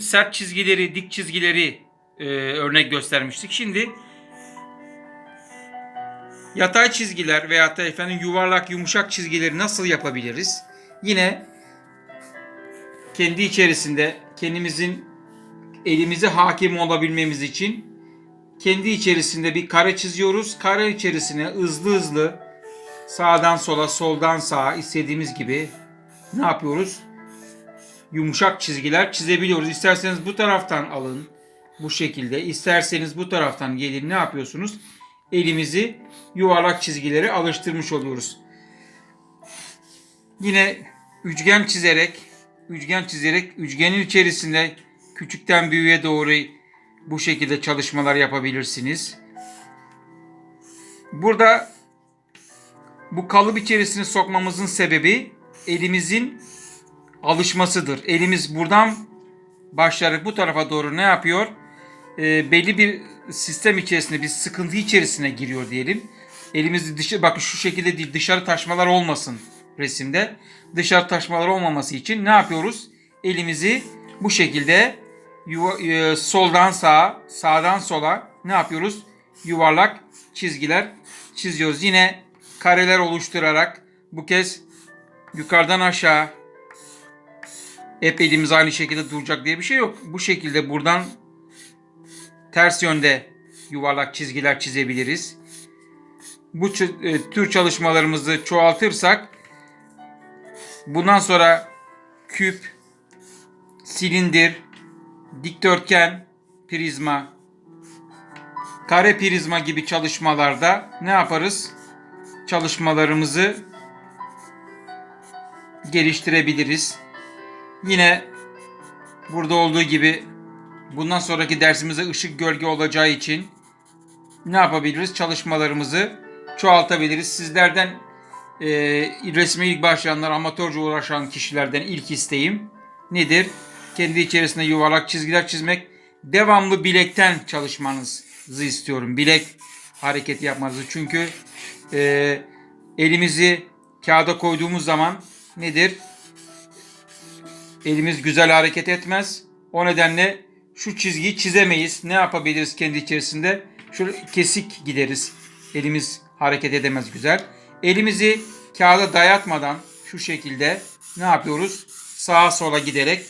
sert çizgileri, dik çizgileri e, örnek göstermiştik. Şimdi yatay çizgiler veya da efendim yuvarlak yumuşak çizgileri nasıl yapabiliriz? Yine kendi içerisinde kendimizin elimize hakim olabilmemiz için kendi içerisinde bir kare çiziyoruz. Kare içerisine hızlı hızlı sağdan sola, soldan sağa istediğimiz gibi ne yapıyoruz? Yumuşak çizgiler çizebiliyoruz. İsterseniz bu taraftan alın bu şekilde. İsterseniz bu taraftan gelin ne yapıyorsunuz? Elimizi yuvarlak çizgileri alıştırmış oluyoruz. Yine üçgen çizerek, üçgen çizerek üçgenin içerisinde küçükten büyüğe doğru bu şekilde çalışmalar yapabilirsiniz. Burada bu kalıp içerisine sokmamızın sebebi elimizin alışmasıdır. Elimiz buradan başlayarak bu tarafa doğru ne yapıyor? Ee, belli bir sistem içerisinde bir sıkıntı içerisine giriyor diyelim. Elimizi dışı bakın şu şekilde değil dışarı taşmalar olmasın resimde. Dışarı taşmalar olmaması için ne yapıyoruz? Elimizi bu şekilde yuva, e, soldan sağa, sağdan sola ne yapıyoruz? Yuvarlak çizgiler çiziyoruz. Yine kareler oluşturarak bu kez yukarıdan aşağı hep elimiz aynı şekilde duracak diye bir şey yok. Bu şekilde buradan ters yönde yuvarlak çizgiler çizebiliriz. Bu e, tür çalışmalarımızı çoğaltırsak bundan sonra küp, silindir, dikdörtgen, prizma, kare prizma gibi çalışmalarda ne yaparız? Çalışmalarımızı geliştirebiliriz. Yine burada olduğu gibi bundan sonraki dersimizde ışık gölge olacağı için ne yapabiliriz? Çalışmalarımızı çoğaltabiliriz. Sizlerden e, resme ilk başlayanlar, amatörce uğraşan kişilerden ilk isteğim nedir? Kendi içerisinde yuvarlak çizgiler çizmek. Devamlı bilekten çalışmanızı istiyorum. Bilek hareketi yapmanızı. Çünkü e, elimizi kağıda koyduğumuz zaman nedir? Elimiz güzel hareket etmez. O nedenle şu çizgiyi çizemeyiz. Ne yapabiliriz kendi içerisinde? Şöyle kesik gideriz. Elimiz hareket edemez güzel. Elimizi kağıda dayatmadan şu şekilde ne yapıyoruz? Sağa sola giderek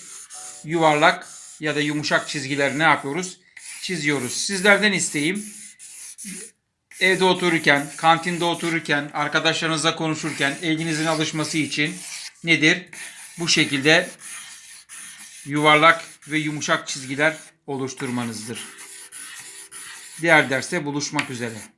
yuvarlak ya da yumuşak çizgiler ne yapıyoruz? Çiziyoruz. Sizlerden isteğim evde otururken, kantinde otururken, arkadaşlarınızla konuşurken elinizin alışması için nedir? Bu şekilde yuvarlak ve yumuşak çizgiler oluşturmanızdır. Diğer derste buluşmak üzere.